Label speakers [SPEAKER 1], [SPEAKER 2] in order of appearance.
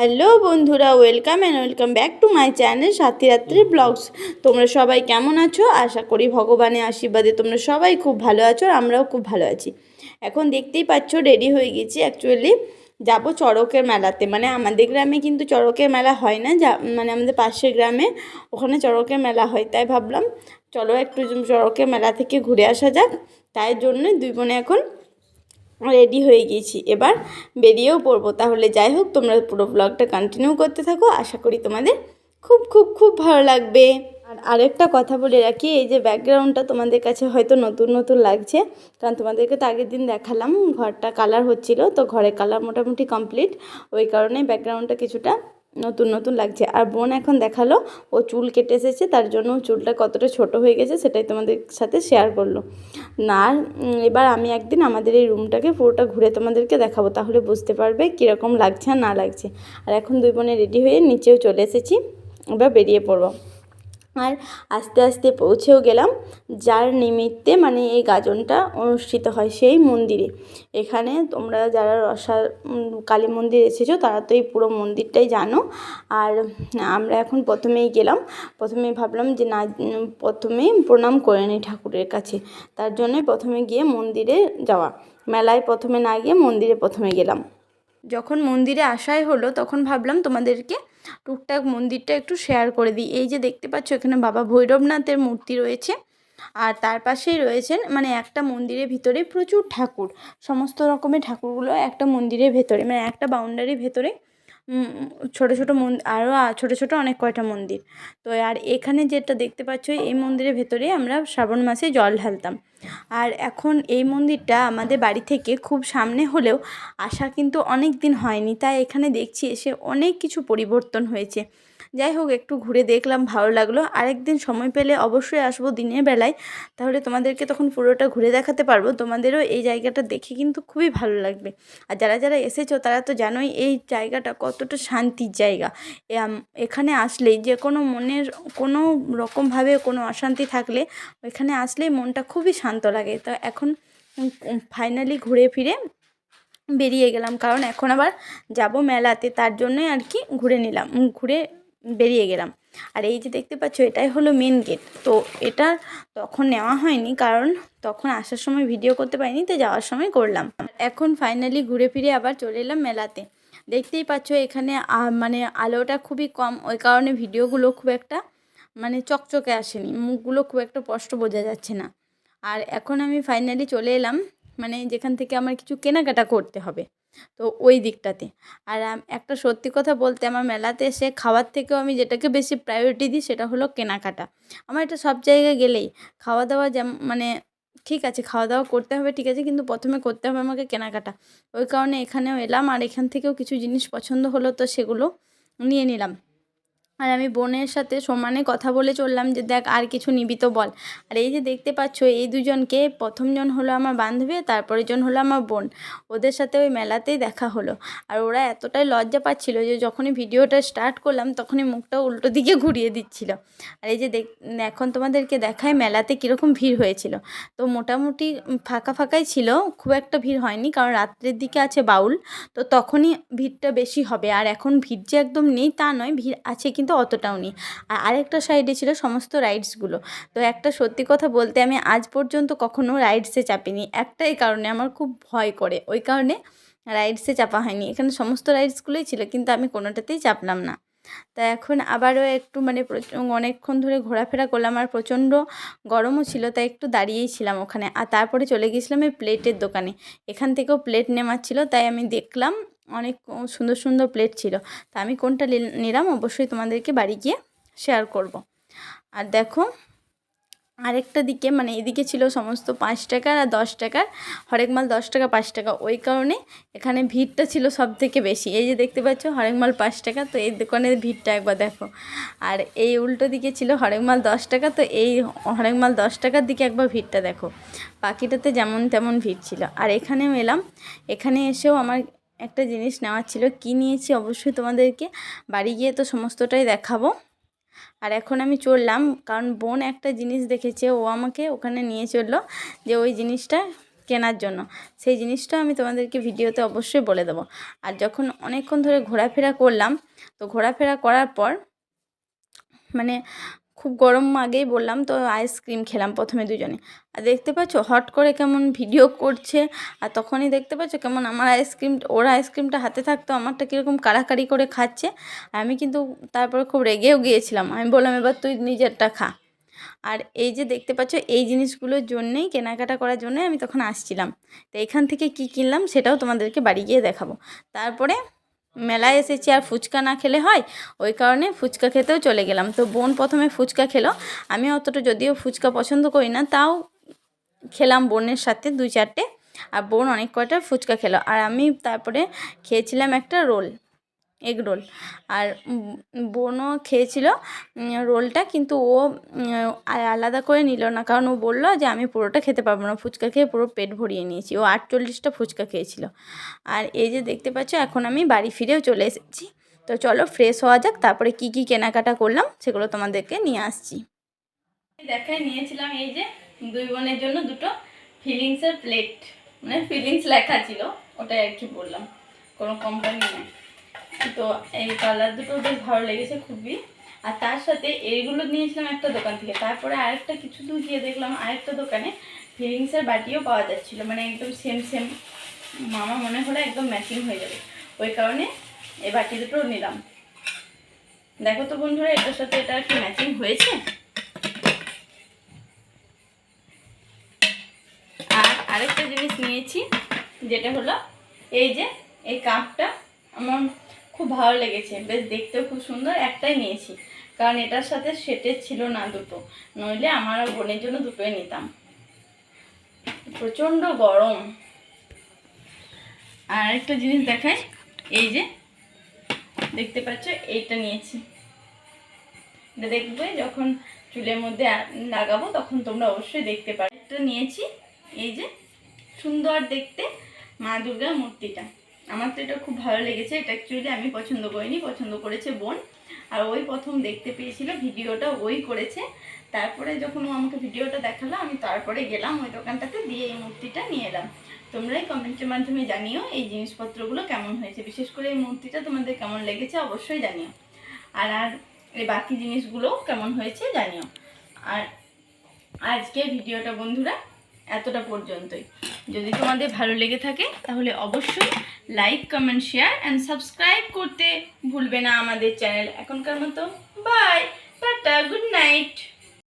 [SPEAKER 1] Hello বন্ধুরা, welcome and welcome back to my channel Sathi Ratri blogs. তোমরা সবাই কেমন আছো? আশা করি ভগবানের আশীর্বাদে তোমরা সবাই খুব ভালো আছো আর আমরাও খুব ভালো আছি। এখন দেখতেই পাচ্ছ রেডি হয়ে গেছি অ্যাকচুয়ালি যাব চড়কের মেলাতে। মানে আমাদের গ্রামে কিন্তু চড়কের মেলা হয় না। যা মানে আমাদের পাশের গ্রামে ওখানে চড়কের মেলা হয়, তাই ভাবলাম চলো একটু চড়কের মেলা থেকে ঘুরে আসা যাক। তাই জন্য দুই বোনে এখন রেডি হয়ে গিয়েছি। এবার বেরিয়েও পড়ব। তাহলে যাই হোক, তোমরা পুরো ব্লগটা কন্টিনিউ করতে থাকো। আশা করি তোমাদের খুব খুব খুব ভালো লাগবে। আর আরেকটা কথা বলে রাখি, এই যে ব্যাকগ্রাউন্ডটা তোমাদের কাছে হয়তো নতুন নতুন লাগছে, কারণ তোমাদেরকে তো আগের দিন দেখালাম, ঘরটা কালার হচ্ছিল, তো ঘরে কালার মোটামুটি কমপ্লিট ওই কারণে ব্যাকগ্রাউন্ডটা কিছুটা নতুন নতুন লাগছে। আর বোন এখন দেখাল, ও চুল কেটে এসেছে, তার জন্য চুলটা কতটা ছোট হয়ে গেছে সেটাই তোমাদের সাথে শেয়ার করল। না এবার আমি একদিন আমাদের এই রুমটাকে পুরোটা ঘুরে তোমাদেরকে দেখাবো, তাহলে বুঝতে পারবে কীরকম লাগছে আর না লাগছে। আর এখন দুই বোনে রেডি হয়ে নিচেও চলে এসেছি, এবার বেরিয়ে পড়ব। আর আস্তে আস্তে পৌঁছেও গেলাম যার নিমিত্তে মানে এই গাজনটা অনুষ্ঠিত হয় সেই মন্দিরে। এখানে তোমরা যারা রসা কালী মন্দির এসেছ তারা তো এই পুরো মন্দিরটাই জানো। আর আমরা এখন প্রথমেই গেলাম প্রথমে ভাবলাম যে না উম, প্রথমেই প্রণাম করে নিই ঠাকুরের কাছে। তার জন্যই প্রথমে গিয়ে মন্দিরে যাওয়া। মেলায় প্রথমে না গিয়ে মন্দিরে প্রথমে গেলাম। যখন মন্দিরে আসাই হলো তখন ভাবলাম তোমাদেরকে টুকটাক মন্দিরটা একটু শেয়ার করে দিই। এই যে দেখতে পাচ্ছ, এখানে বাবা ভৈরবনাথের মূর্তি রয়েছে। আর তার পাশেই রয়েছেন মানে একটা মন্দিরের ভিতরে প্রচুর ঠাকুর। সমস্ত রকমের ঠাকুরগুলো একটা মন্দিরের ভেতরে মানে একটা বাউন্ডারির ভেতরে। ছোটো ছোটো মন আরও ছোটো ছোটো অনেক কয়টা মন্দির। তো আর এখানে যেটা দেখতে পাচ্ছ, এই মন্দিরের ভেতরে আমরা শ্রাবণ মাসে জল ঢালতাম। আর এখন এই মন্দিরটা আমাদের বাড়ি থেকে খুব সামনে হলেও আসা কিন্তু অনেক দিন হয়নি, তাই এখানে দেখছি এসে অনেক কিছু পরিবর্তন হয়েছে। যাই হোক, একটু ঘুরে দেখলাম, ভালো লাগল। আরেকদিন সময় পেলে অবশ্যই আসব দিনের বেলায়। তাহলে তোমাদেরকে তখন পুরোটা ঘুরে দেখাতে পারব। তোমাদেরও এই জায়গাটা দেখে কিন্তু খুবই ভালো লাগবে। আর যারা যারা এসেছ, তারা তো জানোই এই জায়গাটা কতটা শান্তির জায়গা। এখানে আসলেই যে কোনো মনের কোনো রকমভাবে কোনো অশান্তি থাকলে এখানে আসলেই মনটা খুবই শান্ত লাগে। তো এখন ফাইনালি ঘুরে ফিরে বেরিয়ে গেলাম। কারণ এখন আবার যাব মেলাতে, তার জন্যই আর কি ঘুরে নিলাম ঘুরে বেরিয়ে গেলাম। আর এই যে দেখতে পাচ্ছ, এটাই হলো মেন গেট তো এটা তখন নেওয়া হয়নি, কারণ তখন আসার সময় ভিডিও করতে পারিনি, তো যাওয়ার সময় করলাম। এখন ফাইনালি ঘুরে ফিরে আবার চলে এলাম মেলাতে। দেখতেই পাচ্ছ, এখানে মানে আলোটা খুবই কম, ওই কারণে ভিডিওগুলো খুব একটা মানে চকচকে আসেনি। মুখগুলো খুব একটা স্পষ্ট বোঝা যাচ্ছে না। আর এখন আমি ফাইনালি চলে এলাম মানে যেখান থেকে আমার কিছু কেনাকাটা করতে হবে, তো ওই দিকটাতে। আর একটা সত্যি কথা বলতে আমার মেলাতে এসে খাওয়ার থেকেও আমি যেটাকে বেশি প্রায়োরিটি দিই সেটা হলো কেনাকাটা। আমার এটা সব জায়গায় গেলেই খাওয়া দাওয়া যেমন মানে ঠিক আছে, খাওয়া দাওয়া করতে হবে, ঠিক আছে, কিন্তু প্রথমে করতে হবে আমাকে কেনাকাটা। ওই কারণে এখানেও এলাম আর এখান থেকেও কিছু জিনিস পছন্দ হলো তো সেগুলো নিয়ে নিলাম। আর আমি বোনের সাথে সমানে কথা বলে চললাম যে, দেখ, আর কিছু নিবি তো বল। আর এই যে দেখতে পাচ্ছ, এই দুজনকে প্রথমজন হলো আমার বান্ধবী, তারপরের জন হলো আমার বোন। ওদের সাথে ওই মেলাতেই দেখা হলো। আর ওরা এতটাই লজ্জা পাচ্ছিল যে, যখনই ভিডিওটা স্টার্ট করলাম, তখনই মুখটা উল্টো দিকে ঘুরিয়ে দিচ্ছিল। আর এই যে এখন তোমাদেরকে দেখায় মেলাতে কীরকম ভিড় হয়েছিল। তো মোটামুটি ফাঁকা ফাঁকাই ছিল, খুব একটা ভিড় হয়নি, কারণ রাত্রের দিকে আছে বাউল। তো তখনই ভিড়টা বেশি হবে। আর এখন ভিড় যে একদম নেই তা নয়, ভিড় আছে কিন্তু অতটাও নেই। আর আরেকটা সাইডে ছিল সমস্ত রাইডসগুলো তো একটা সত্যি কথা বলতে আমি আজ পর্যন্ত কখনো রাইডসে চাপিনি। একটাই কারণে আমার খুব ভয় করে। ওই কারণে রাইডসে চাপা হয়নি। এখানে সমস্ত রাইডসগুলোই ছিল, কিন্তু আমি কোনোটাতেই চাপলাম না। তা এখন আবারও একটু মানে অনেকক্ষণ ধরে ঘোরাফেরা করলাম আর প্রচণ্ড গরমও ছিল, তাই একটু দাঁড়িয়েই ছিলাম ওখানে। আর তারপরে চলে গেছিলাম এই প্লেটের দোকানে। এখান থেকেও প্লেট নেওয়ার ছিল, তাই আমি দেখলাম অনেক সুন্দর সুন্দর প্লেট ছিল। তা আমি কোনটা নিলাম অবশ্যই তোমাদেরকে বাড়ি গিয়ে শেয়ার করব। আর দেখো, আরেকটা দিকে মানে এদিকে ছিল সমস্ত পাঁচ টাকার আর দশ টাকার, হরেক মাল দশ টাকা, পাঁচ টাকা। ওই কারণে এখানে ভিড়টা ছিল সব থেকে বেশি। এই যে দেখতে পাচ্ছ, হরেক মাল পাঁচ টাকা, তো এই দোকানের ভিড়টা একবার দেখো। আর এই উল্টো দিকে ছিল হরেক মাল দশ টাকা, তো এই হরেক মাল দশ টাকার দিকে একবার ভিড়টা দেখো। বাকিটাতে যেমন তেমন ভিড় ছিল। আর এখানেও এলাম। এখানে এসেও আমার একটা জিনিস নেওয়ার ছিল, কী নিয়েছি অবশ্যই তোমাদেরকে। বাড়ি গিয়ে তো সমস্তটাই দেখাবো। আর এখন আমি চললাম, কারণ বোন একটা জিনিস দেখেছে, ও আমাকে ওখানে নিয়ে চলল যে ওই জিনিসটা কেনার জন্য। সেই জিনিসটা আমি তোমাদেরকে ভিডিওতে অবশ্যই বলে দেবো। আর যখন অনেকক্ষণ ধরে ঘোরাফেরা করলাম, তো ঘোরাফেরা করার পর মানে খুব গরম আগেই বললাম, তো আইসক্রিম খেলাম প্রথমে দুজনে। আর দেখতে পাচ্ছ, হট করে কেমন ভিডিও করছে, আর তখনই দেখতে পাচ্ছ কেমন আমার আইসক্রিম ওর আইসক্রিমটা হাতে থাকতো, আমারটা কীরকম কাড়াকাড়ি করে খাচ্ছে। আর আমি কিন্তু তারপরে খুব রেগেও গিয়েছিলাম, আমি বললাম, এবার তুই নিজেরটা খা। আর এই যে দেখতে পাচ্ছ, এই জিনিসগুলোর জন্যেই, কেনাকাটা করার জন্যই আমি তখন আসছিলাম। তো এখান থেকে কি কিনলাম, সেটাও তোমাদেরকে বাড়ি গিয়ে দেখাবো। তারপরে মেলায় এসেছি আর ফুচকা না খেলে হয়, ওই কারণে ফুচকা খেতেও চলে গেলাম। তো বোন প্রথমে ফুচকা খেলো, আমি অতটা যদিও ফুচকা পছন্দ করি না, তাও খেলাম বোনের সাথে দুই চারটে, আর বোন অনেক কয়টা ফুচকা খেলো। আর আমি তারপরে খেয়েছিলাম একটা রোল। Egg roll. আর বোনও খেয়েছিল রোলটা, কিন্তু ও আলাদা করে নিল না। কারণ ও বলল যে, আমি পুরোটা খেতে পারব না। ফুচকা খেয়ে পুরো পেট ভরিয়ে নিয়েছি। ও আটচল্লিশটা ফুচকা খেয়েছিল। আর এই যে দেখতে পাচ্ছ, এখন আমি বাড়ি ফিরেও চলে এসেছি। তো চলো ফ্রেশ হওয়া যাক, তারপরে কি কি কেনাকাটা করলাম, সেগুলো তোমাদেরকে নিয়ে আসছি। দেখায় নিয়েছিলাম এই যে, দুই বোনের জন্য দুটো ফিলিংসের প্লেট। মানে ফিলিংস লেখা ছিল, ওটাই আর কি বললাম। কোনো কোম্পানি নেই। তো এই কালার দুটো বেশ ভালো লেগেছে খুবই। আর তার সাথে এইগুলো নিয়েছিলাম একটা দোকান থেকে। তারপরে আরেকটা কিছু দূর গিয়ে দেখলাম, আরেকটা দোকানে ফিলিংসের বাটিও পাওয়া যাচ্ছিল। মানে একদম সেম সেম মামা মনে হলো একদম ম্যাচিং হয়ে যাবে। ওই কারণে এই বাটি দুটো নিলাম। দেখো তো বন্ধুরা, এটার সাথে এটা কি ম্যাচিং হয়েছে? আর আরেকটা জিনিস নিয়েছি, যেটা হলো এই যে, এই কাপটা আমার খুব ভালো লেগেছে। বেশ দেখতেও খুব সুন্দর। একটাই নিয়েছি। কারণ এটার সাথে সেটের ছিল না দুটো। নইলে আমার বোনের জন্য দুটোই নিতাম। প্রচণ্ড গরম। আর একটা জিনিস দেখাই। এই যে, দেখতে পাচ্ছ, এইটা নিয়েছি। এটা দেখবে যখন চুলের মধ্যে লাগাবো, তখন তোমরা অবশ্যই দেখতে পারো। এটা নিয়েছি। এই যে, সুন্দর দেখতে মা দুর্গার মূর্তিটা। আমার তো এটা খুব ভালো লেগেছে। এটা অ্যাকচুয়ালি আমি পছন্দ করিনি, পছন্দ করেছে বোন। আর ওই প্রথম দেখতে পেয়েছিল, ভিডিওটা ওই করেছে। তারপরে যখন ও আমাকে ভিডিওটা দেখাল, আমি তারপরে গেলাম ওই দোকানটাতে দিয়ে এই মূর্তিটা নিয়ে এলাম। তোমরাই কমেন্টের মাধ্যমে জানিও এই জিনিসপত্রগুলো কেমন হয়েছে। বিশেষ করে এই মূর্তিটা তোমাদের কেমন লেগেছে অবশ্যই জানিও। আর আর এই বাকি জিনিসগুলোও কেমন হয়েছে জানিও। আর আজকের ভিডিওটা বন্ধুরা এতটা পর্যন্তই। যদি তোমাদের ভালো লেগে থাকে, তাহলে অবশ্যই like comment share and subscribe করতে ভুলবে না আমাদের চ্যানেল এখনকার মতো। By tata good night